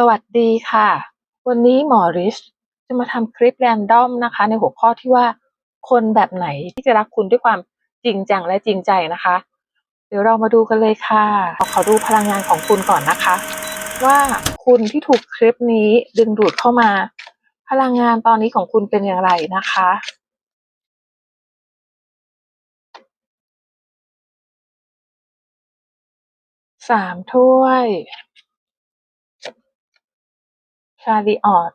สวัสดีค่ะ วันนี้หมอริชจะมาทำคลิปแรนดอมนะคะ ในหัวข้อที่ว่าคนแบบไหนที่จะรักคุณด้วยความจริงจังและจริงใจนะคะ เดี๋ยวเรามาดูกันเลยค่ะขอขอดูพลังงานของคุณก่อนนะคะ ว่าคุณที่ถูกคลิปนี้ดึงดูดเข้ามา พลังงานตอนนี้ของคุณเป็นอย่างไรนะคะ สามถ้วย ชาลีออต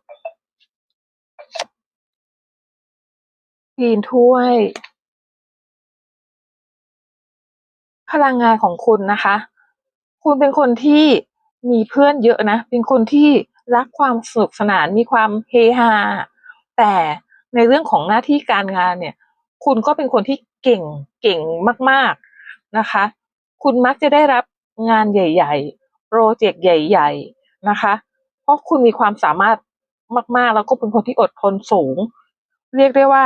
ปีนถ้วย พลังงานของคุณนะคะ คุณเป็นคนที่มีเพื่อนเยอะนะ เป็นคนที่รักความสนุกสนานมีความเฮฮาแต่ในเรื่องของหน้าที่การงานเนี่ย คุณก็เป็นคนที่เก่งเก่งมาก ๆนะคะ คุณมักจะได้รับงานใหญ่ ๆ โปรเจกต์ใหญ่ ๆ นะคะ ราะคุณมีความสามารถมาก ๆ แล้วก็เป็นคนที่อดทนสูง เรียกได้ว่า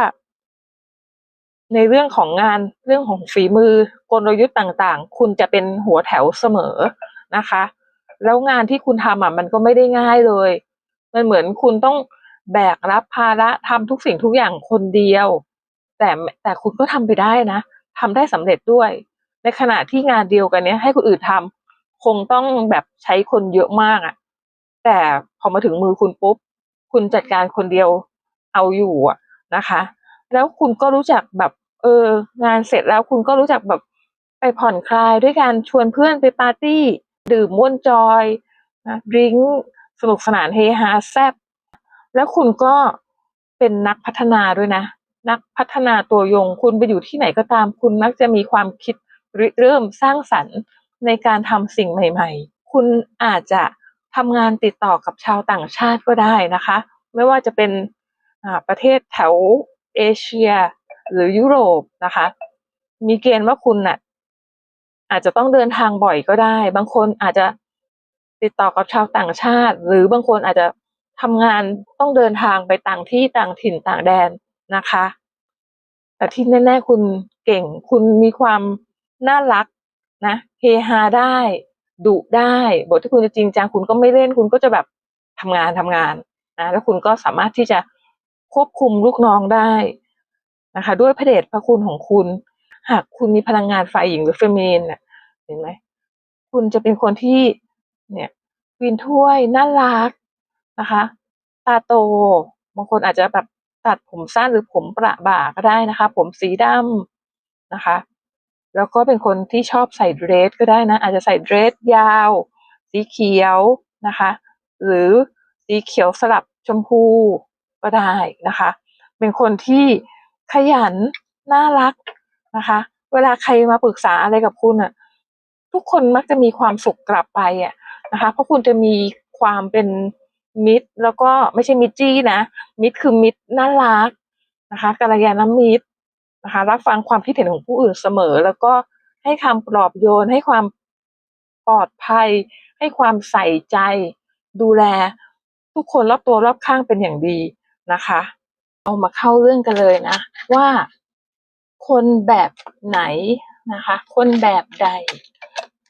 ในเรื่องของงานเรื่องของฝีมือกลยุทธ์ต่างๆ คุณจะเป็นหัวแถวเสมอนะคะ แล้วงานที่คุณทำอะมันก็ไม่ได้ง่ายเลย มันเหมือนคุณต้องแบกรับภาระทำทุกสิ่งทุกอย่างคนเดียว แต่แต่คุณก็ทำไปได้นะทำได้สำเร็จด้วย ในขณะที่งานเดียวกันเนี้ยให้คนอื่นทำคงต้องแบบใช้คนเยอะมากอะ แต่พอมาถึงมือคุณปุ๊บ คุณจัดการคนเดียวเอาอยู่อะนะคะ แล้วคุณก็รู้จักแบบ เออ งานเสร็จแล้วคุณก็รู้จักแบบไปผ่อนคลายด้วยการชวนเพื่อนไปปาร์ตี้ ดื่มม่วนจอยนะดริงสนุกสนานเฮฮาแซบแล้วคุณก็เป็นนักพัฒนาด้วยนะ นักพัฒนาตัวยง คุณไปอยู่ที่ไหนก็ตาม คุณมักจะมีความคิดริเริ่มสร้างสรรค์ในการทำสิ่งใหม่ ๆ คุณอาจจะ ทำงานติดต่อกับชาวต่างชาติก็ได้นะคะ ไม่ว่าจะเป็นประเทศแถวเอเชีย หรือยุโรปนะคะ มีเกณฑ์ว่าคุณน่ะอาจจะต้องเดินทางบ่อยก็ได้ บางคนอาจจะติดต่อกับชาวต่างชาติ หรือบางคนอาจจะทำงานต้องเดินทางไปต่างที่ต่างถิ่นต่างแดนนะคะ แต่ที่แน่ๆคุณเก่ง คุณมีความน่ารักนะ เฮฮาได้ ดุได้ บทที่คุณจะจริงจังคุณก็ไม่เล่นคุณก็จะแบบทำงานทำงานนะแล้วคุณก็สามารถที่จะควบคุมลูกน้องได้นะคะ ด้วยพระเดชพระคุณของคุณ หากคุณมีพลังงานฝ่ายหญิงหรือเฟมินน่ะเห็นไหมคุณจะเป็นคนที่เนี่ยวินถ้วยน่ารักนะคะ ตาโตบางคนอาจจะแบบตัดผมสั้นหรือผมประบ่าก็ได้นะคะ ผมสีดำนะคะ แล้วก็เป็นคนที่ชอบใส่เดรสก็ได้นะ อาจจะใส่เดรสยาว สีเขียวนะคะ หรือสีเขียวสลับชมพูก็ได้นะคะ เป็นคนที่ขยันน่ารักนะคะ เวลาใครมาปรึกษาอะไรกับคุณอะทุกคนมักจะมีความสุขกลับไปอะนะคะ เพราะคุณจะมีความเป็นมิตร แล้วก็ไม่ใช่มิตรจี้นะ มิตรคือมิตรน่ารักนะคะกัลยาณมิตร นะคะรับฟังความคิดเห็นของผู้อื่นเสมอ แล้วก็ให้คำปลอบโยน ให้ความปลอดภัย ให้ความใส่ใจ ดูแล ทุกคนรอบตัวรอบข้างเป็นอย่างดีนะคะ เอามาเข้าเรื่องกันเลยนะ ว่าคนแบบไหนนะคะ คนแบบใด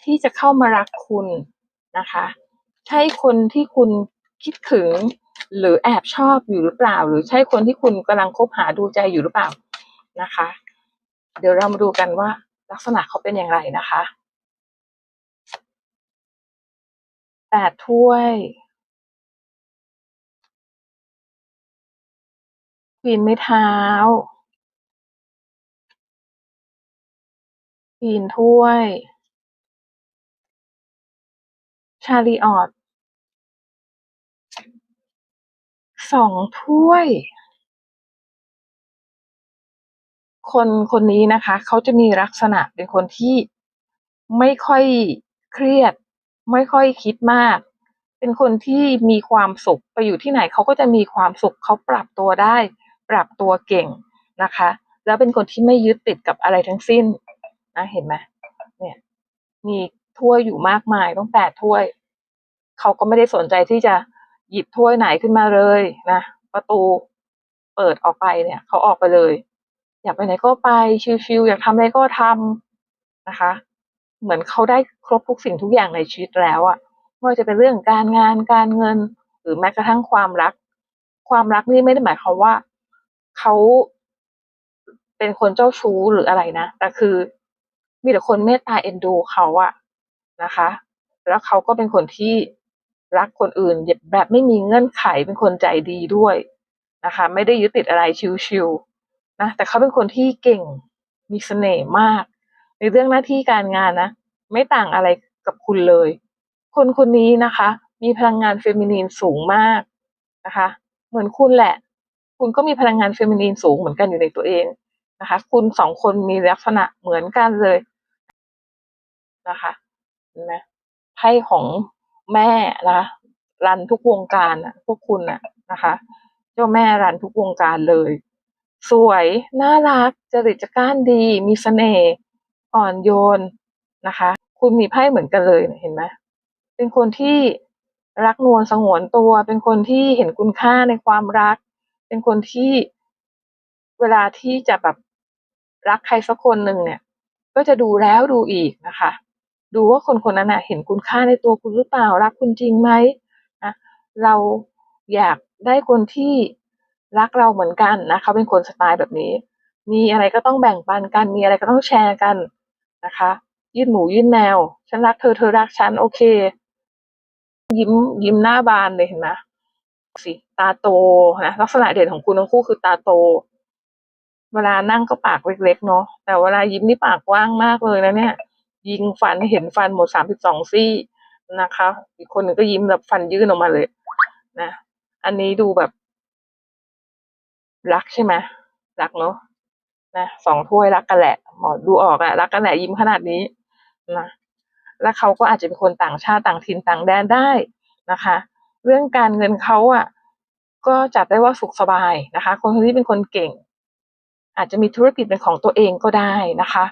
ที่จะเข้ามารักคุณนะคะ ใช่คนที่คุณคิดถึงหรือแอบชอบอยู่หรือเปล่า หรือใช่คนที่คุณกำลังคบหาดูใจอยู่หรือเปล่า นะคะ เดี๋ยวเรามาดูกันว่าลักษณะเขาเป็นอย่างไรนะคะแปดถ้วย ควีนไม้เท้า ควีนถ้วย ชาลีออตสองถ้วย คนคนนี้นะคะ เขาจะมีลักษณะเป็นคนที่ไม่ค่อยเครียด ไม่ค่อยคิดมาก เป็นคนที่มีความสุขไปอยู่ที่ไหนเขาก็จะมีความสุขเขาปรับตัวได้ ปรับตัวเก่งนะคะ แล้วเป็นคนที่ไม่ยึดติดกับอะไรทั้งสิ้นนะเห็นไหมเนี่ยมีถ้วยอยู่มากมายต้องแปดถ้วย เขาก็ไม่ได้สนใจที่จะหยิบถ้วยไหนขึ้นมาเลยนะประตูเปิดออกไปเนี่ย เขาออกไปเลย อยากไปไหนก็ไปชิวๆอยากทำอะไรก็ทำนะคะ เหมือนเขาได้ครบทุกสิ่งทุกอย่างในชีวิตแล้วอะ่ะไม่ว่าจะเป็นเรื่องการงานการเงิน หรือแม้กระทั่งความรัก ความรักนี่ไม่ได้หมายความว่าเขาเป็นคนเจ้าชู้หรืออะไรนะแต่คือมีแต่คนเมตตาเอ็นดูเขาอะนะคะ แล้วเขาก็เป็นคนที่รักคนอื่นแบบไม่มีเงื่อนไขเป็นคนใจดีด้วยนะคะ ไม่ได้ยึดติดอะไรชิวๆ นะแต่เขาเป็นคนที่เก่งมีเสน่ห์มาก ในเรื่องหน้าที่การงานนะ ไม่ต่างอะไรกับคุณเลย คนคนนี้นะคะ มีพลังงานเฟมินีนสูงมากนะคะ เหมือนคุณแหละ คุณก็มีพลังงานเฟมินีนสูงเหมือนกันอยู่ในตัวเองนะคะ คุณสองคนมีลักษณะเหมือนกันเลยนะคะนไหมไพ่ของแม่นะรันทุกวงการอะพวกคุณน่ะนะคะ เจ้าแม่รันทุกวงการเลย สวย น่ารัก จริตจักร้านดี มีเสน่ห์อ่อนโยนนะคะ คุณมีไพ่เหมือนกันเลยเห็นไหมเป็นคนที่รักนวลสงวนตัว เป็นคนที่เห็นคุณค่าในความรัก เป็นคนที่เวลาที่จะแบบรักใครสักคนหนึ่งเนี่ย ก็จะดูแล้วดูอีกนะคะ ดูว่าคนคนนั้นนะเห็นคุณค่าในตัวคุณหรือเปล่า รักคุณจริงไหมนะเราอยากได้คนที่ รักเราเหมือนกันนะเขาเป็นคนสไตล์แบบนี้ มีอะไรก็ต้องแบ่งปันกัน มีอะไรก็ต้องแชร์กันนะคะ ยื่นหมูยื่นแมวฉันรักเธอเธอรักฉันโอเค ยิ้มยิ้มหน้าบานเลยเห็นไหมสิตาโตนะลักษณะเด่นของคุณทั้งคู่คือตาโต เวลานั่งก็ปากเล็กๆเนาะแต่เวลายิ้มนี่ปากกว้างมากเลยนะเนี่ย ยิงฟันเห็นฟันหมดสามสิบสองซี่นะคะ อีกคนหนึ่งก็ยิ้มแบบฟันยื่นออกมาเลย นะ อันนี้ดูแบบ รักใช่ไหมรักเนาะนะสองถ้วยรักกันแหละหมอดูออกอะรักกันแหละยิ้มขนาดนี้นะแล้วเขาก็อาจจะเป็นคนต่างชาติต่างถิ่นต่างแดนได้นะคะ เรื่องการเงินเขาอะ ก็จัดได้ว่าสุขสบายนะคะ คนคนนี้เป็นคนเก่ง อาจจะมีธุรกิจเป็นของตัวเองก็ได้นะคะ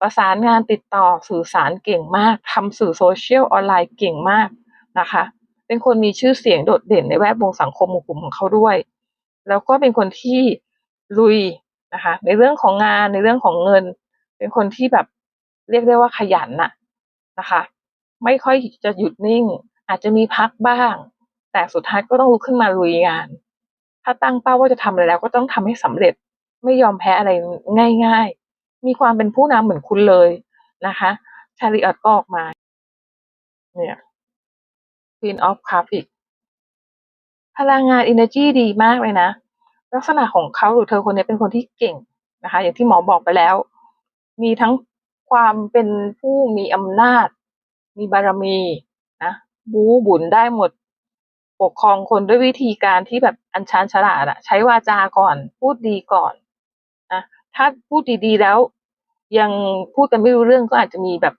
ประสานงานติดต่อสื่อสารเก่งมากทำสื่อโซเชียลออนไลน์เก่งมากนะคะ เป็นคนมีชื่อเสียงโดดเด่นในแวดวงสังคมกลุ่มของเขาด้วย แล้วก็เป็นคนที่ลุยนะคะ ในเรื่องของงานในเรื่องของเงิน เป็นคนที่แบบเรียกได้ว่าขยันน่ะนะคะ ไม่ค่อยจะหยุดนิ่ง อาจจะมีพักบ้าง แต่สุดท้ายก็ต้องลุกขึ้นมาลุยงาน ถ้าตั้งเป้าว่าจะทำอะไรแล้ว ก็ต้องทำให้สำเร็จไม่ยอมแพ้อะไรง่าย ๆ มีความเป็นผู้นำเหมือนคุณเลยนะคะชาลีออตก็ออกมาเนี่ย Queen of Cup อีก พลังงาน energy ดีมากเลยนะ ลักษณะของเขาหรือเธอคนนี้เป็นคนที่เก่งนะคะ อย่างที่หมอบอกไปแล้ว มีทั้งความเป็นผู้มีอำนาจ มีบารมีนะบูบุญได้หมด ปกครองคนด้วยวิธีการที่แบบอันชานฉลาดอะใช้วาจาก่อน พูดดีก่อนนะถ้าพูดดีๆแล้ว ยังพูดกันไม่รู้เรื่องก็อาจจะมีแบบ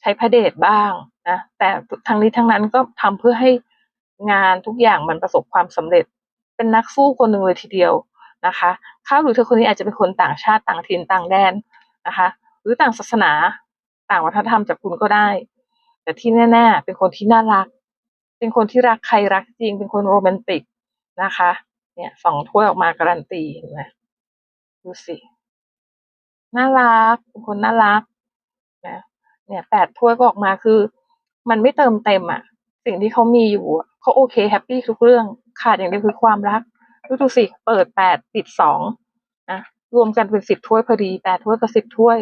ใช้พระเดชบ้างนะแต่ทั้งนี้ทั้งนั้นก็ทำเพื่อให้ งานทุกอย่างมันประสบความสำเร็จ เป็นนักสู้คนหนึ่งเลยทีเดียวนะคะเขาหรือเธอคนนี้อาจจะเป็นคนต่างชาติต่างถิ่นต่างแดนนะคะ หรือต่างศาสนาต่างวัฒนธรรมจากคุณก็ได้ แต่ที่แน่ๆเป็นคนที่น่ารัก เป็นคนที่รักใครรักจริง เป็นคนโรแมนติกนะคะเนี่ยสองถ้วยออกมาการันตีเห็นไหมดูสิน่ารักเป็นคนน่ารักนะเนี่ยแปดถ้วยก็ออกมาคือ มันไม่เติมเต็มอะ สิ่งที่เขามีอยู่เขาโอเคแฮปปี้ทุกเรื่องขาดอย่างเดียวคือความรักดูดูสิเปิดแปดติดสองนะรวมกันเป็นสิบถ้วยพอดีแปดถ้วยกับสิบถ้วย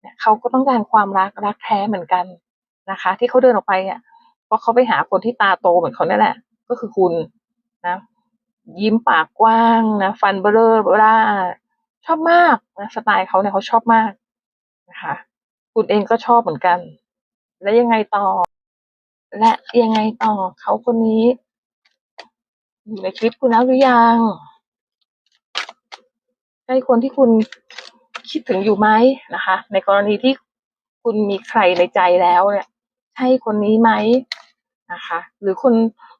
เนี่ยเขาก็ต้องการความรักรักแท้เหมือนกันนะคะ ที่เขาเดินออกไปอะเพราะเขาไปหาคนที่ตาโตเหมือนเขาเนี่ยแหละ ก็คือคุณนะยิ้มปากกว้างนะฟันเบลอเบล่าชอบมากนะสไตล์เขาเนี่ยเขาชอบมากนะคะ คุณเองก็ชอบเหมือนกัน และยังไงต่อ และยังไงต่อเขาคนนี้ อยู่ในคลิปคุณแล้วหรือยังใช่คนที่คุณคิดถึงอยู่ไหมนะคะ ในกรณีที่คุณมีใครในใจแล้วเนี่ยใช่คนนี้ไหมนะคะ หรือคน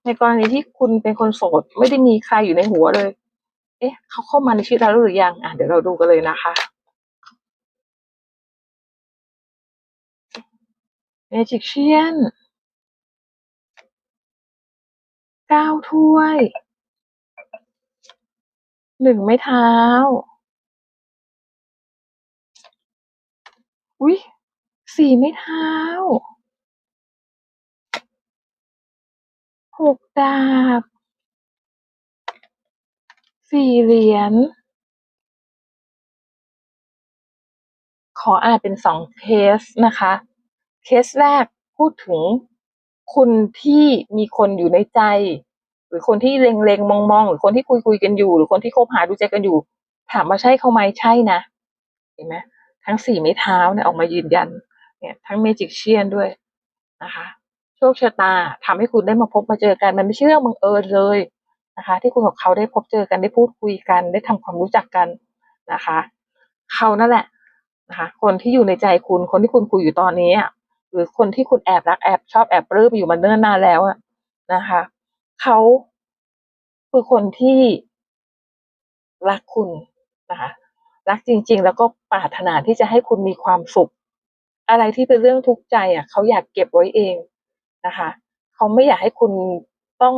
ในกรณีที่คุณเป็นคนโสด ไม่ได้มีใครอยู่ในหัวเลย เอ๊ะ เขาเข้ามาในชีวิตเราหรือยังอะเดี๋ยวเราดูกันเลยนะคะเมจิกเชียน เก้าถ้วย หนึ่งไม้เท้า อุ้ยสี่ไม้เท้า หกดาบ สี่เหรียญ ขออ่านเป็นสองเคสนะคะ เคสแรกพูดถึง คุณที่มีคนอยู่ในใจ หรือคนที่เล็งๆมองๆหรือคนที่คุยคุยๆกันอยู่ หรือคนที่คบหาดูใจกันอยู่ ถามว่าใช่เขาไหมใช่นะเห็นไหมทั้งสี่ไม้เท้าเนี่ยออกมายืนยัน เนี่ย ทั้งเมจิกเชียนด้วยนะคะโชคชะตาทำให้คุณได้มาพบมาเจอกันมันไม่ใช่เรื่องบังเอิญเลยนะคะ ที่คุณกับเขาได้พบเจอกันได้พูดคุยกัน ได้ทำความรู้จักกันนะคะ เขานั่นแหละนะคะ คนที่อยู่ในใจคุณคนที่คุณคุยอยู่ตอนนี้อะ หรือคนที่คุณแอบรักแอบชอบแอบปลื้มอยู่มาเนิ่นนานแล้วอะนะคะเขาคือคนที่รักคุณนะคะรักจริง ๆ แล้วก็ปรารถนาที่จะให้คุณมีความสุข อะไรที่เป็นเรื่องทุกข์ใจอะเขาอยากเก็บไว้เองนะคะเขาไม่อยากให้คุณต้อง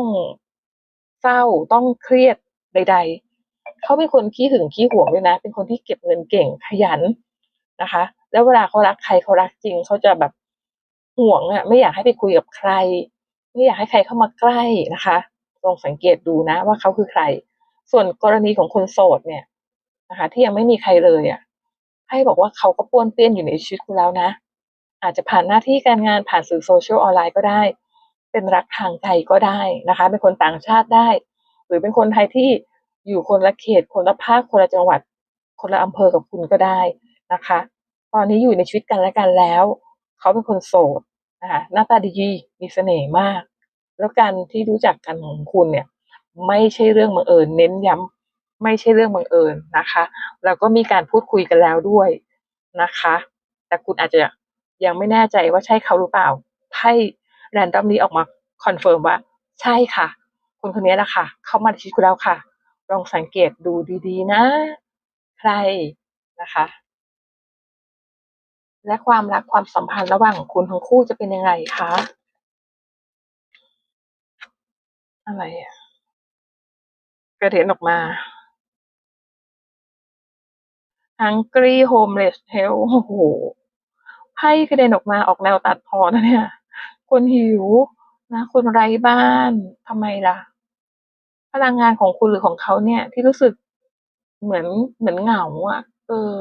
เศร้าต้องเครียดใด ๆ เขาเป็นคนขี้หึงขี้หวงด้วยนะ เป็นคนที่เก็บเงินเก่งขยันนะคะ แล้วเวลาเขารักใครเขารักจริงเขาจะแบบ ห่วงอะไม่อยากให้ไปคุยกับใคร ไม่อยากให้ใครเข้ามาใกล้นะคะลองสังเกตดูนะว่าเขาคือใคร ส่วนกรณีของคนโสดเนี่ยนะคะ ที่ยังไม่มีใครเลยอะ ให้บอกว่าเขาก็ป้วนเปี้ยนอยู่ในชีวิตคุณแล้วนะ อาจจะผ่านหน้าที่การงานผ่านสื่อโซเชียลออนไลน์ก็ได้ เป็นรักทางใจก็ได้นะคะ เป็นคนต่างชาติได้ หรือเป็นคนไทยที่อยู่คนละเขต คนละภาค คนละจังหวัด คนละอำเภอกับคุณก็ได้นะคะ ตอนนี้อยู่ในชีวิตกันและกันแล้ว เขาเป็นคนโสดนะคะหน้าตาดีมีเสน่ห์มาก แล้วการที่รู้จักกันของคุณเนี่ย ไม่ใช่เรื่องบังเอิญเน้นย้ำไม่ใช่เรื่องบังเอิญนะคะแล้วก็มีการพูดคุยกันแล้วด้วยนะคะ แต่คุณอาจจะยังไม่แน่ใจว่าใช่เขาหรือเปล่าไพ่แรนดอมนี้ออกมาคอนเฟิร์มว่า ใช่ค่ะ คนคนนี้แหละค่ะ เข้ามาในชีวิตคุณแล้วค่ะ ลองสังเกตดูดีๆนะ ใครนะคะ และความรักความสัมพันธ์ระหว่างคุณทั้งคู่จะเป็นยังไงคะ อะไรอะกระเด็นออกมา hungry homeless hell โอ้โหไพ่กระเด็นออกมาออกแนวตัดพอนะเนี่ย คนหิวนะคนไร้บ้านทำไมล่ะ พลังงานของคุณหรือของเขาเนี่ย ที่รู้สึกเหมือนเหมือนเหงาอะเออ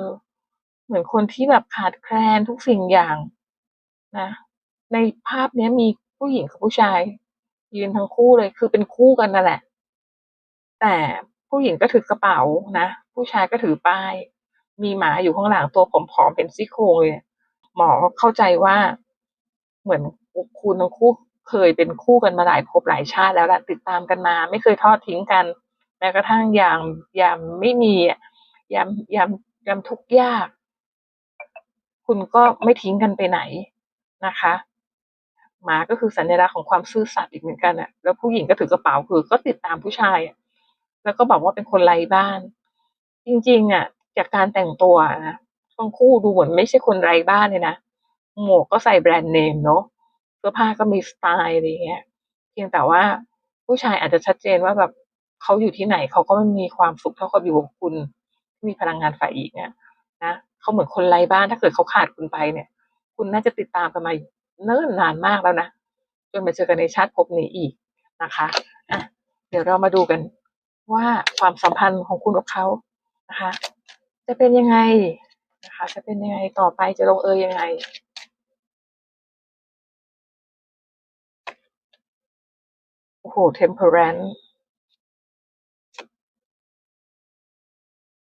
เหมือนคนที่แบบขาดแคลนทุกสิ่งอย่างนะ ในภาพนี้มีผู้หญิงกับผู้ชาย ยืนทั้งคู่เลยคือเป็นคู่กันนั่นแหละ แต่ผู้หญิงก็ถือกระเป๋านะ ผู้ชายก็ถือป้าย มีหมาอยู่ข้างหลังตัวผอมๆเป็นซี่โครงเลยหมอเข้าใจว่าเหมือนคุณทั้งคู่เคยเป็นคู่กันมาหลายภพหลายชาติแล้วละติดตามกันมา ไม่เคยทอดทิ้งกันแม้กระทั่งยามยามไม่มีอะยามยามยามทุกข์ยาก คุณก็ไม่ทิ้งกันไปไหนนะคะ หมาก็คือสัญลักษณ์ของความซื่อสัตย์อีกเหมือนกันอะแล้วผู้หญิงก็ถือกระเป๋าคือก็ติดตามผู้ชายอะแล้วก็บอกว่าเป็นคนไร้บ้าน จริงๆอะจากการแต่งตัวนะทั้งคู่ดูเหมือนไม่ใช่คนไร้บ้านเลยนะหมวกก็ใส่แบรนด์เนมเนาะเสื้อผ้าก็มีสไตล์อะไรเงี้ย เพียงแต่ว่าผู้ชายอาจจะชัดเจนว่าแบบเขาอยู่ที่ไหนเขาก็ไม่มีความสุขเท่ากับอยู่กับคุณ ที่มีพลังงานฝ่ายอีกเนี่ยนะ เขาเหมือนคนไร้บ้านถ้าเกิดเขาขาดคุณไปเนี่ย คุณน่าจะติดตามกันมาเนิ่นนานมากแล้วนะจนมาเจอกันในชาติภพนี้อีกนะคะอะเดี๋ยวเรามาดูกันว่าความสัมพันธ์ของคุณกับเขานะคะ จะเป็นยังไงนะคะ จะเป็นยังไงต่อไปจะลงเอยยังไงโอ้โห temperance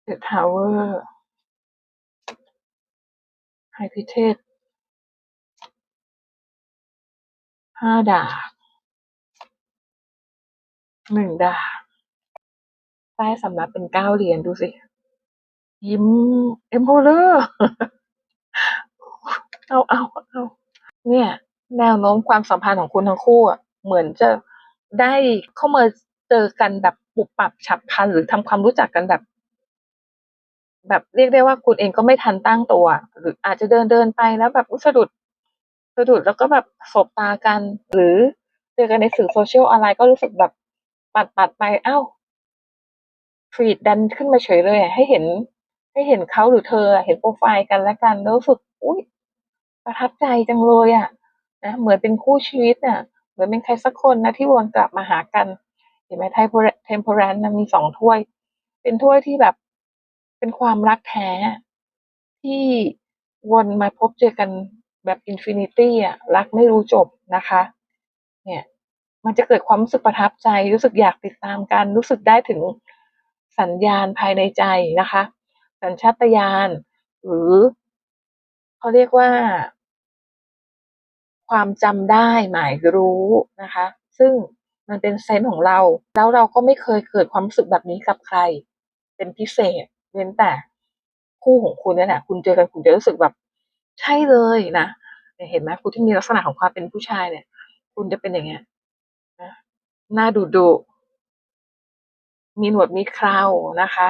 the tower high p i t e d ห้าดาบหนึ่งดาบใต้สำรับเป็นเก้าเหรียญดูสิ ยิ้มเอ็มโพเลอร์เอาเอาเอาเนี่ย แนวโน้มความสัมพันธ์ของคุณทั้งคู่อะเหมือนจะได้เข้ามาเจอกันแบบปุบปับฉับพลันหรือทำความรู้จักกันแบบ แบบเรียกได้ว่าคุณเองก็ไม่ทันตั้งตัว หรืออาจจะเดินเดินไปแล้วแบบอุ๊ยสะดุดสะดุดแล้วก็แบบสบตากัน หรือเจอกันในสื่อโซเชียลออนไลน์ก็รู้สึกแบบปัดปัดไปเอ้าฟีดดันขึ้นมาเฉยเลยให้เห็น ให้เห็นเขาหรือเธอเห็นโปรไฟล์กันและกันแล้วรู้สึกอุ้ยประทับใจจังเลยอะนะเหมือนเป็นคู่ชีวิตอะเหมือนเป็นใครสักคนนะที่วนกลับมาหากันเห็นไหมไทยเทมเพอรันนะมีสองถ้วย เป็นถ้วยที่แบบ เป็นความรักแท้ ที่วนมาพบเจอกันแบบอินฟินิตี้อะรักไม่รู้จบนะคะ เนี่ย มันจะเกิดความรู้สึกประทับใจ รู้สึกอยากติดตามกัน รู้สึกได้ถึงสัญญาณภายในใจนะคะ สัญชาตญาณหรือเขาเรียกว่า ความจำได้หมายรู้นะคะ ซึ่งมันเป็นเซนส์ของเรา แล้วเราก็ไม่เคยเกิดความรู้สึกแบบนี้กับใคร เป็นพิเศษ เว้นแต่คู่ของคุณเนี่ยแหละคุณเจอกันคุณจะรู้สึกแบบ ใช่เลยนะเห็นไหมคุณที่มีลักษณะของความเป็นผู้ชายเนี่ย คุณจะเป็นอย่างเงี้ยนะหน้าดุดุมีหนวดมีเครานะคะ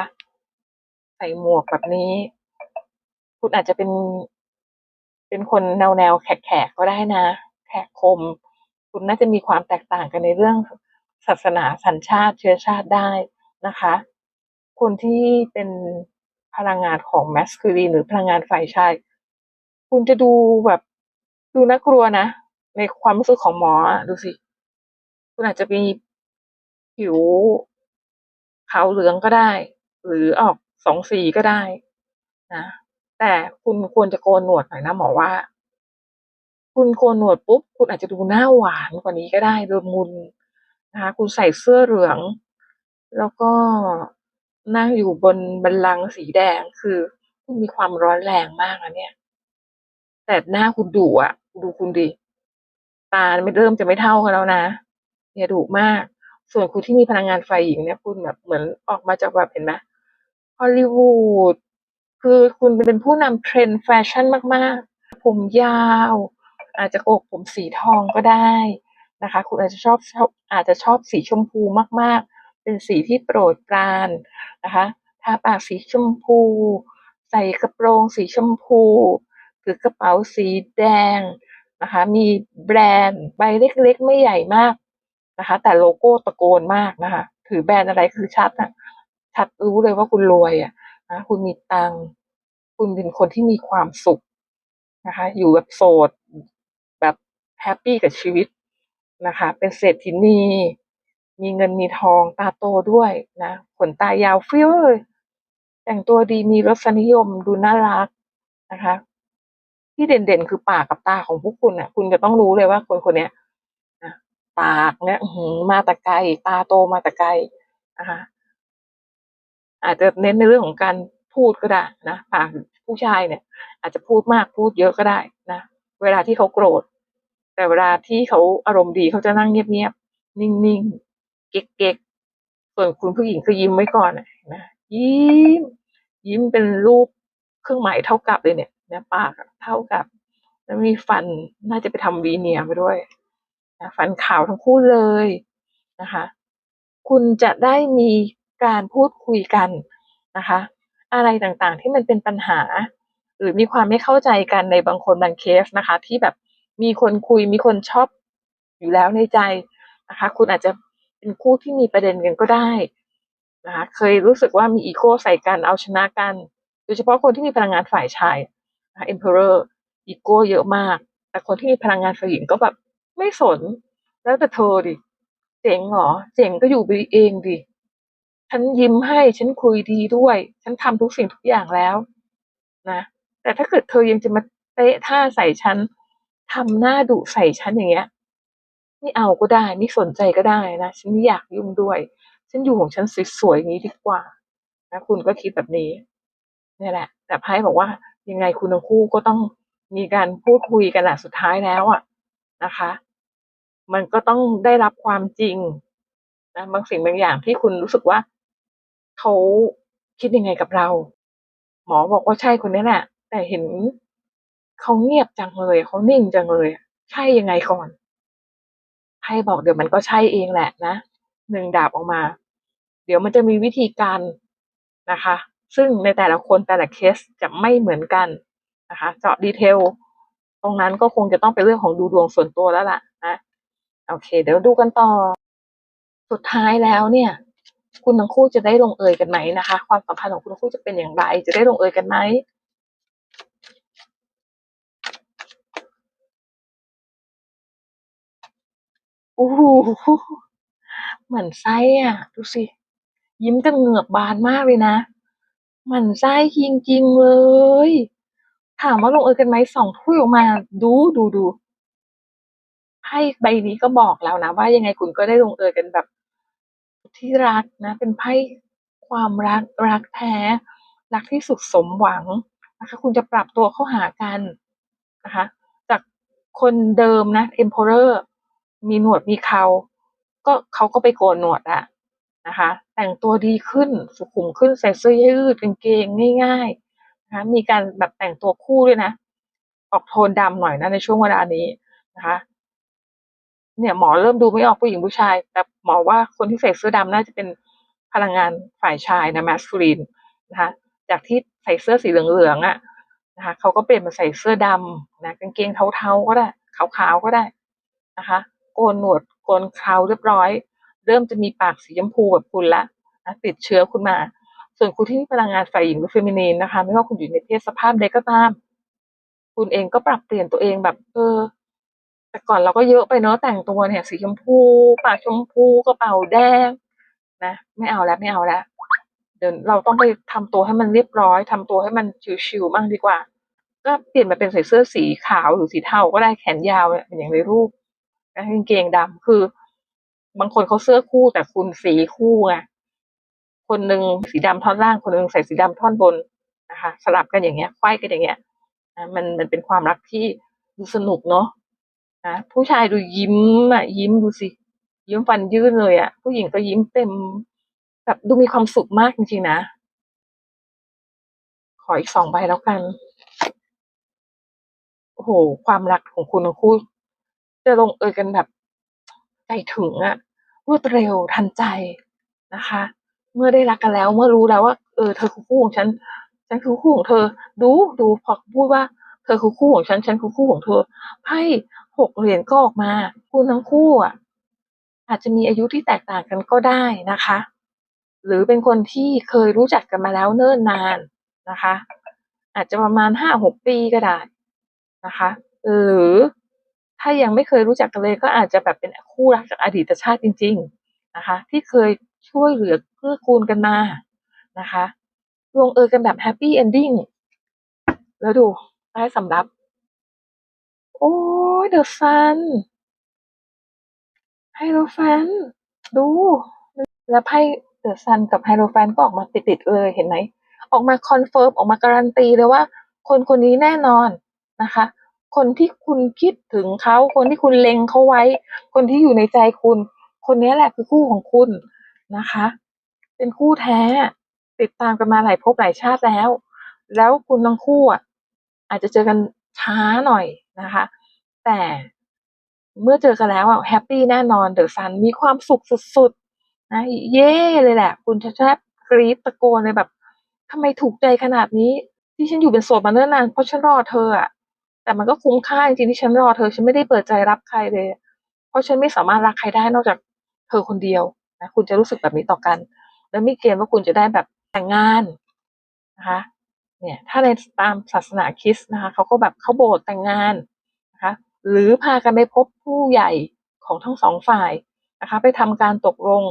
ใส่หมวกแบบนี้ คุณอาจจะเป็น เป็นคนแนวแนวแขกแขกก็ได้นะ แขกคม คุณน่าจะมีความแตกต่างกันในเรื่องศาสนาสัญชาติเชื้อชาติได้นะคะ คนที่เป็นพลังงานของแมสคูลีนหรือพลังงานฝ่ายชาย คุณจะดูแบบดูน่ากลัวนะ ในความรู้สึกของหมอดูสิ คุณอาจจะมีผิวขาวเหลืองก็ได้ หรือออกสองสีก็ได้นะแต่คุณควรจะโกนหนวดหน่อยนะหมอว่า คุณโกนหนวดปุ๊บ คุณอาจจะดูหน้าหวานกว่านี้ก็ได้ละมุนนะคะคุณใส่เสื้อเหลือง แล้วก็ นั่งอยู่บนบัลลังก์สีแดงคือคุณมีความร้อนแรงมากนะเนี่ย แต่หน้าคุณดุอะดูคุณดิตาไม่เริ่มจะไม่เท่ากันแล้วนะเนี่ยดุมาก ส่วนคุณที่มีพลังงานไฟหญิงเนี่ย คุณแบบเหมือนออกมาจากแบบเห็นไหมฮอลลีวูดคือคุณเป็นผู้นำเทรนด์แฟชั่นมากๆ ผมยาว อาจจะโกกผมสีทองก็ได้นะคะ คุณอาจจะชอบชอบอาจจะชอบสีชมพูมากๆ เป็นสีที่โปรดปรานนะคะทาปากสีชมพู ใส่กระโปรงสีชมพูถือกระเป๋าสีแดงนะคะมีแบรนด์ใบเล็กๆ ไม่ใหญ่มากนะคะ แต่โลโก้ตะโกนมากนะคะ ถือแบรนด์อะไรคือชัดอะชัดรู้เลยว่าคุณรวยอะนะคุณมีตังค์คุณเป็นคนที่มีความสุขนะคะ อยู่แบบโสดแบบแฮปปี้กับชีวิตนะคะ เป็นเศรษฐินี มีเงินมีทองตาโตด้วยนะขนตายาวเฟี้ยวเลย แต่งตัวดีมีรสนิยมดูน่ารักนะคะ ที่เด่นๆคือปากกับตาของพวกคุณอะ คุณจะต้องรู้เลยว่าคนคนนี้นะปากเนี่ยหืมาต่ไกลตาโตมาต่ไกลนะคะอาจจะเน้นในเรื่องของการพูดก็ได้นะปากผู้ชายเนี่ย อาจจะพูดมากพูดเยอะก็ได้นะเวลาที่เขาโกรธ แต่เวลาที่เขาอารมณ์ดีเขาจะนั่งเงียบๆนิ่งๆ เก๊กๆ ส่วนคุณผู้หญิงก็ยิ้มไว้ก่อนนะยิ้ม ยิ้มเป็นรูปเครื่องหมายเท่ากับเลยเนี่ยนะปากเท่ากับ แล้วมีฟันน่าจะไปทำวีเนียไปด้วยนะฟันขาวทั้งคู่เลยนะคะ คุณจะได้มีการพูดคุยกันนะคะ อะไรต่างๆที่มันเป็นปัญหา หรือมีความไม่เข้าใจกันในบางคนบางเคสนะคะ ที่แบบมีคนคุยมีคนชอบอยู่แล้วในใจนะคะ คุณอาจจะ เป็นคู่ที่มีประเด็นกันก็ได้นะคะเคยรู้สึกว่ามีอีโก้ใส่กันเอาชนะกัน โดยเฉพาะคนที่มีพลังงานฝ่ายชายนะคะ emperor อีโก้เยอะมาก แต่คนที่มีพลังงานฝ่ายหญิงก็แบบไม่สน แล้วแต่เธอดิ เจ๋งหรอ เจ๋งก็อยู่ไปเองดิ ฉันยิ้มให้ ฉันคุยดีด้วย ฉันทำทุกสิ่งทุกอย่างแล้ว นะ แต่ถ้าเกิดเธอยังจะมาเตะท่าใส่ฉันทำหน้าดุใส่ฉันอย่างเงี้ย ไม่เอาก็ได้ ไม่สนใจก็ได้นะ ฉันไม่อยากยุ่งด้วย ฉันอยู่ของฉันสวยๆอย่างนี้ดีกว่า นะ คุณก็คิดแบบนี้นี่แหละ แต่ไพ่บอกว่า ยังไงคุณทั้งคู่ก็ต้องมีการพูดคุยกันแหละสุดท้ายแล้วอะนะคะ มันก็ต้องได้รับความจริงนะบางสิ่งบางอย่างที่คุณรู้สึกว่าเขาคิดยังไงกับเรา หมอบอกว่าใช่คนนี้แหละแต่เห็นเขาเงียบจังเลยเขานิ่งจังเลย ใช่ยังไงก่อน ไพ่บอกเดี๋ยวมันก็ใช่เองแหละนะหนึ่งดาบออกมา เดี๋ยวมันจะมีวิธีการนะคะ ซึ่งในแต่ละคนแต่ละเคสจะไม่เหมือนกันนะคะ เจาะดีเทลตรงนั้นก็คงจะต้องเป็นเรื่องของดูดวงส่วนตัวแล้วล่ะนะโอเค เดี๋ยวดูกันต่อ สุดท้ายแล้วเนี่ย คุณทั้งคู่จะได้ลงเอยกันไหมนะคะ ความสัมพันธ์ของคุณทั้งคู่จะเป็นอย่างไร จะได้ลงเอยกันไหม โอ้โหหมั่นไส้อะ ดูสิ ยิ้มกันเหงือกบานมากเลยนะหมันไส้จริงๆเลย ถามว่าลงเอยกันไหมสองถ้วยออกมา ดูดูดูไพ่ใบนี้ก็บอกแล้วนะ ว่ายังไงคุณก็ได้ลงเอยกันแบบ ที่รักนะ เป็นไพ่ความรักรักแท้ รักที่สุดสมหวังนะคะ คุณจะปรับตัวเข้าหากันนะคะ จากคนเดิมนะ emperor มีหนวดมีเขา ก็เขาก็ไปโกนหนวดอะนะคะ แต่งตัวดีขึ้นสุขุมขึ้นใส่เสื้อยืดกางเกงง่ายๆนะคะมีการแบบแต่งตัวคู่ด้วยนะออกโทนดำหน่อยนะในช่วงเวลานี้นะคะ เนี่ยหมอเริ่มดูไม่ออกผู้หญิงผู้ชาย แต่หมอว่าคนที่ใส่เสื้อดำน่าจะเป็นพลังงานฝ่ายชายนะ masculine นะคะจากที่ใส่เสื้อสีเหลืองๆอะนะคะเขาก็เปลี่ยนมาใส่เสื้อดำนะกางเกงเทาๆก็ได้ขาวๆก็ได้นะคะ โกนหนวดโกนเคราเรียบร้อย เริ่มจะมีปากสีชมพูแบบคุณละนะติดเชื้อคุณมา ส่วนคุณที่มีพลังงานฝ่ายหญิงหรือเฟมินีนนะคะ ไม่ว่าคุณอยู่ในเพศสภาพใดก็ตาม คุณเองก็ปรับเปลี่ยนตัวเองแบบ เออ แต่ก่อนเราก็เยอะไปเนอะแต่งตัวเนี่ย สีชมพู ปากชมพูกระเป๋าแดงนะไม่เอาแล้วไม่เอาแล้วเดี๋ยวเราต้องไปทำตัวให้มันเรียบร้อยทำตัวให้มันชิวๆบ้างดีกว่า ก็เปลี่ยนมาเป็นใส่เสื้อสีขาวหรือสีเทาก็ได้แขนยาวเนี่ยอย่างในรูป กางเกงดำคือ บางคนเขาเสื้อคู่แต่คุณสีคู่ไงคนหนึ่งสีดำท่อนล่างคนหนึ่งใส่สีดำท่อนบนนะคะสลับกันอย่างเงี้ยไขว้กันอย่างเงี้ยนะมันมันเป็นความรักที่ดูสนุกเนาะนะผู้ชายดูยิ้มอะ ยิ้มดูสิ ยิ้มฟันยื่นเลยอะ ผู้หญิงก็ยิ้มเต็มแบบดูมีความสุขมากจริงๆนะ ขออีกสองใบแล้วกัน โอ้โห ความรักของคุณคู่ จะลงเอยกันแบบใจถึงอะรวดเร็วทันใจนะคะ เมื่อได้รักกันแล้ว เมื่อรู้แล้วว่า เออเธอคือคู่ของฉัน ฉันคือคู่ของเธอ ดูดูพอพูดว่า เธอคือคู่ของฉัน ฉันคือคู่ของเธอไพ่หกเหรียญก็ออกมาคุณทั้งคู่อะ อาจจะมีอายุที่แตกต่างกันก็ได้นะคะ หรือเป็นคนที่เคยรู้จักกันมาแล้วเนิ่นนานนะคะ อาจจะประมาณห้าหกปีก็ได้นะคะ หรือ ถ้ายังไม่เคยรู้จักกันเลยก็อาจจะแบบเป็นคู่รักจากอดีตชาติจริง ๆนะคะ ที่เคยช่วยเหลือเกื้อกูลกันมานะคะลงเอยกันแบบแฮปปี้เอนดิ้งแล้วดูได้สำรับ โอ้ยเดอะซันไฮโรแฟนดู แล้วไพ่เดอะซันกับไฮโรแฟนก็ออกมาติดๆเลยเห็นไหมออกมาคอนเฟิร์มออกมาการันตีเลยว่า คนคนนี้แน่นอนนะคะ คนที่คุณคิดถึงเขา คนที่คุณเล็งเขาไว้ คนที่อยู่ในใจคุณ คนนี้แหละคือคู่ของคุณนะคะ เป็นคู่แท้ ติดตามกันมาหลายภพหลายชาติแล้ว แล้วคุณทั้งคู่อะอาจจะเจอกันช้าหน่อยนะคะ แต่เมื่อเจอกันแล้วอะแฮปปี้แน่นอนเดอะซันมีความสุขสุดๆนะเย่เลยแหละ คุณจะแทบกรี๊ดตะโกนเลยแบบทำไมถูกใจขนาดนี้ ที่ฉันอยู่เป็นโสดมาเนิ่นนานเพราะฉันรอเธออะ แต่มันก็คุ้มค่าจริงที่ฉันรอเธอฉันไม่ได้เปิดใจรับใครเลย เพราะฉันไม่สามารถรักใครได้นอกจากเธอคนเดียวนะคุณจะรู้สึกแบบนี้ต่อกัน แล้วมีเกณฑ์ว่าคุณจะได้แบบแต่งงานนะคะเนี่ยถ้าในตามศาสนาคริสต์นะคะเขาก็แบบเขาโบสถ์แต่งงานนะคะหรือพากันไปพบผู้ใหญ่ของทั้งสองฝ่ายนะคะไปทำการตกลง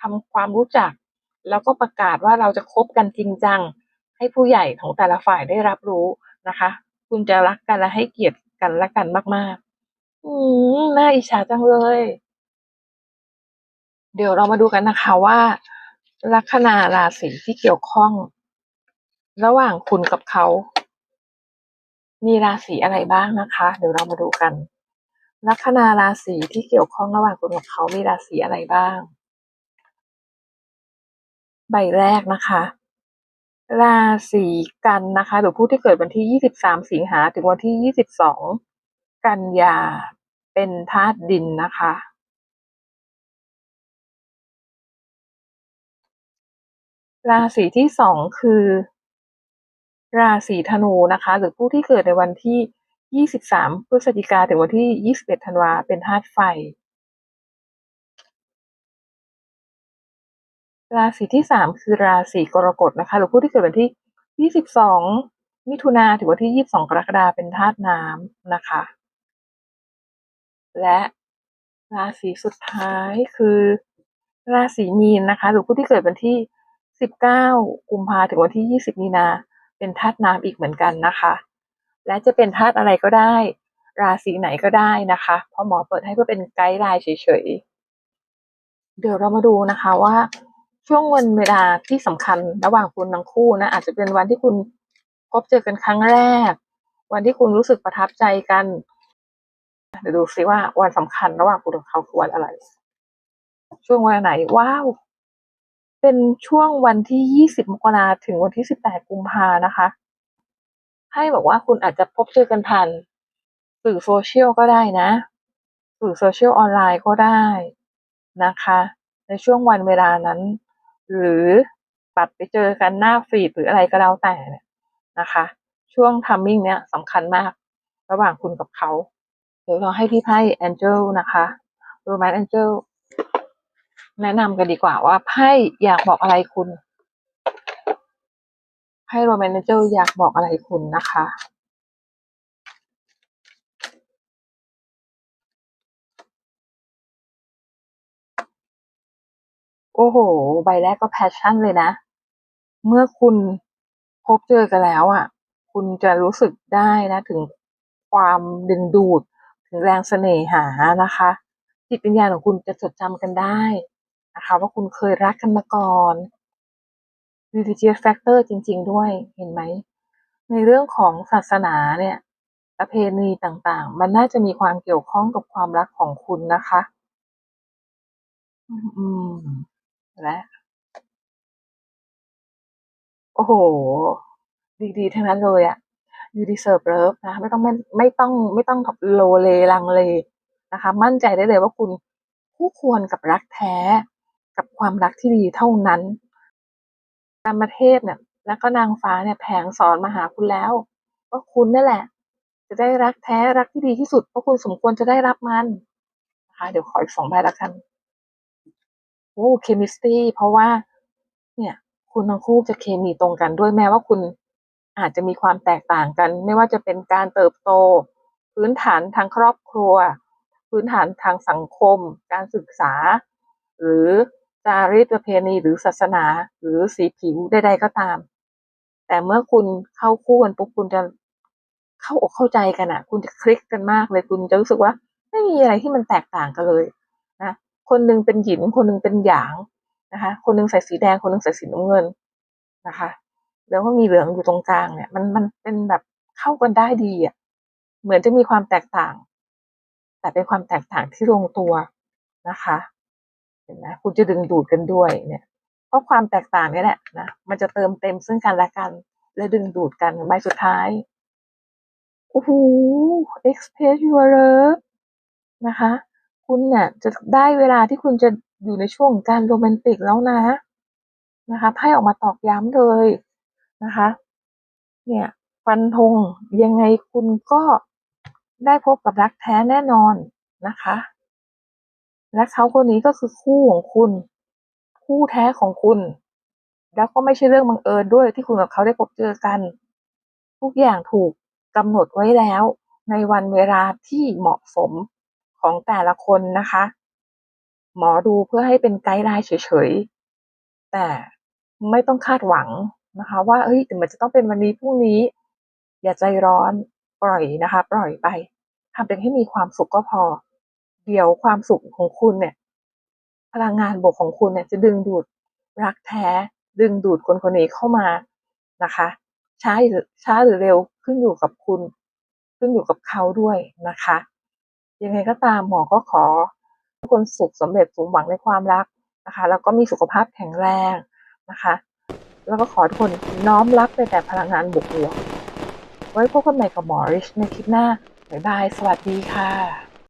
ทำความรู้จัก แล้วก็ประกาศว่าเราจะคบกันจริงจัง ให้ผู้ใหญ่ของแต่ละฝ่ายได้รับรู้นะคะ คุณจะรักกันและให้เกียรติกันและกันมาก ๆ อืมน่าอิจฉาจังเลย เดี๋ยวเรามาดูกันนะคะว่า ลัคนาราศีที่เกี่ยวข้อง ระหว่างคุณกับเขา มีราศีอะไรบ้างนะคะ เดี๋ยวเรามาดูกัน ลัคนาราศีที่เกี่ยวข้องระหว่างคุณกับเขามีราศีอะไรบ้าง ใบแรกนะคะ ราศีกันนะคะหรือผู้ที่เกิดวันที่ 23 สิงหาถึงวันที่ 22 กันยาเป็นธาตุดินนะคะ ราศีที่สองคือ ราศีธนูนะคะ หรือผู้ที่เกิดในวันที่ 23 พฤศจิกาถึงวันที่ 21 ธันวาเป็นธาตุไฟ ราศีที่สามคือราศีกรกฎนะคะหรือผู้ที่เกิดวันที่ 22 มิถุนาถึงวันที่ 22 กรกฎาเป็นธาตุน้ำนะคะ และราศีสุดท้ายคือ ราศีมีนนะคะ หรือผู้ที่เกิดวันที่ 19 กุมภาถึงวันที่ 20 มีนา เป็นธาตุน้ำอีกเหมือนกันนะคะ และจะเป็นธาตุอะไรก็ได้ ราศีไหนก็ได้นะคะ เพราะหมอเปิดให้เพื่อเป็นไกด์ไลน์เฉยๆ เดี๋ยวเรามาดูนะคะว่า ช่วงวันเวลาที่สำคัญระหว่างคุณทั้งคู่นะอาจจะเป็นวันที่คุณพบเจอกันครั้งแรก วันที่คุณรู้สึกประทับใจกันเดี๋ยวดูซิว่าวันสำคัญระหว่างคุณกับเขาคือวันอะไร ช่วงวันไหนว้าวเป็นช่วงวันที่20มกราถึงวันที่18กุมภานะคะ ให้บอกว่าคุณอาจจะพบเจอกันผ่านสื่อโซเชียลก็ได้นะ สื่อโซเชียลออนไลน์ก็ได้นะคะ ในช่วงวันเวลานั้น หรือปัดไปเจอกันหน้าฟีดหรืออะไรก็แล้วแต่เนี่ยนะคะ ช่วงทัมมิ่งเนี้ยสำคัญมาก ระหว่างคุณกับเขาเดี๋ยวเราให้พี่ไพ่แองเจิลนะคะโรแมนแองเจิลแนะนำกันดีกว่าว่าไพ่อยากบอกอะไรคุณไพ่โรแมนแองเจิลอยากบอกอะไรคุณนะคะ โอ้โห ใบแรกก็แพชชั่นเลยนะ เมื่อคุณพบเจอกันแล้วอะ คุณจะรู้สึกได้นะ ถึงความดึงดูด ถึงแรงเสน่หานะคะ จิตวิญญาณของคุณจะจดจำกันได้นะคะ ว่าคุณเคยรักกันมาก่อน religious factor จริง ๆ ด้วยเห็นไหม ในเรื่องของศาสนาเนี่ยประเพณีต่างๆ มันน่าจะมีความเกี่ยวข้องกับความรักของคุณนะคะ อืม และ โอ้โห ดีๆทั้งนั้นเลยอะ you deserve love นะไม่ต้องไม่ไม่ต้องไม่ต้องโลเลลังเลนะคะ มั่นใจได้เลยว่าคุณคู่ควรกับรักแท้ กับความรักที่ดีเท่านั้นกรรมเทพเนี่ยแล้วก็นางฟ้าเนี่ยแผงสอนมาหาคุณแล้ว ว่าคุณนั่นแหละ จะได้รักแท้รักที่ดีที่สุดเพราะคุณสมควรจะได้รับมันนะคะเดี๋ยวขออีกสองใบละกัน โอ้เคมิสตรีเพราะว่า เนี่ย คุณทั้งคู่จะเคมีตรงกันด้วยแม้ว่าคุณอาจจะมีความแตกต่างกัน ไม่ว่าจะเป็นการเติบโต พื้นฐานทางครอบครัว พื้นฐานทางสังคม การศึกษา หรือจารีตประเพณีหรือศาสนา หรือสีผิวใดๆก็ตาม แต่เมื่อคุณเข้าคู่กันปุ๊บคุณจะเข้าอกเข้าใจกันอะ คุณจะคลิกกันมากเลยคุณจะรู้สึกว่า ไม่มีอะไรที่มันแตกต่างกันเลย คนหนึ่งเป็นหยิน คนหนึ่งเป็นหยางนะคะ คนหนึ่งใส่สีแดง คนหนึ่งใส่สีน้ำเงินนะคะ แล้วก็มีเหลืองอยู่ตรงกลางเนี่ย มันมันเป็นแบบเข้ากันได้ดีอะ เหมือนจะมีความแตกต่าง แต่เป็นความแตกต่างที่ลงตัวนะคะ เห็นไหมคุณจะดึงดูดกันด้วยเนี่ย เพราะความแตกต่างนี่แหละนะ มันจะเติมเต็มซึ่งกันและกัน และดึงดูดกันใบสุดท้าย โอ้โห express your love นะคะ คุณเนี่ยจะได้เวลาที่คุณจะอยู่ในช่วงการโรแมนติกแล้วนะนะคะไพ่ออกมาตอกย้ำเลยนะคะ เนี่ยฟันธงยังไงคุณก็ได้พบกับรักแท้แน่นอนนะคะ และเขาคนนี้ก็คือคู่ของคุณ คู่แท้ของคุณ แล้วก็ไม่ใช่เรื่องบังเอิญด้วยที่คุณกับเขาได้พบเจอกัน ทุกอย่างถูกกำหนดไว้แล้วในวันเวลาที่เหมาะสม ของแต่ละคนนะคะ หมอดูเพื่อให้เป็นไกด์ไลน์เฉยๆ แต่ไม่ต้องคาดหวังนะคะ ว่าเฮ้ยมันจะต้องเป็นวันนี้พรุ่งนี้ อย่าใจร้อนปล่อยนะคะ ปล่อยไปทำเป็นให้มีความสุขก็พอ เดี๋ยวความสุขของคุณเนี่ย พลังงานบวกของคุณเนี่ยจะดึงดูดรักแท้ ดึงดูดคนคนนี้เข้ามานะคะช้าหรือช้าหรือเร็วขึ้นอยู่กับคุณ ขึ้นอยู่กับเขาด้วยนะคะ ยังไงก็ตามหมอก็ขอทุกคนสุขสำเร็จสมหวังในความรักนะคะ แล้วก็มีสุขภาพแข็งแรงนะคะ แล้วก็ขอทุกคนน้อมรับไปแต่พลังงานบวกๆไว้พบกันใหม่กับหมอริชในคลิปหน้าบ๊ายบาย สวัสดีค่ะ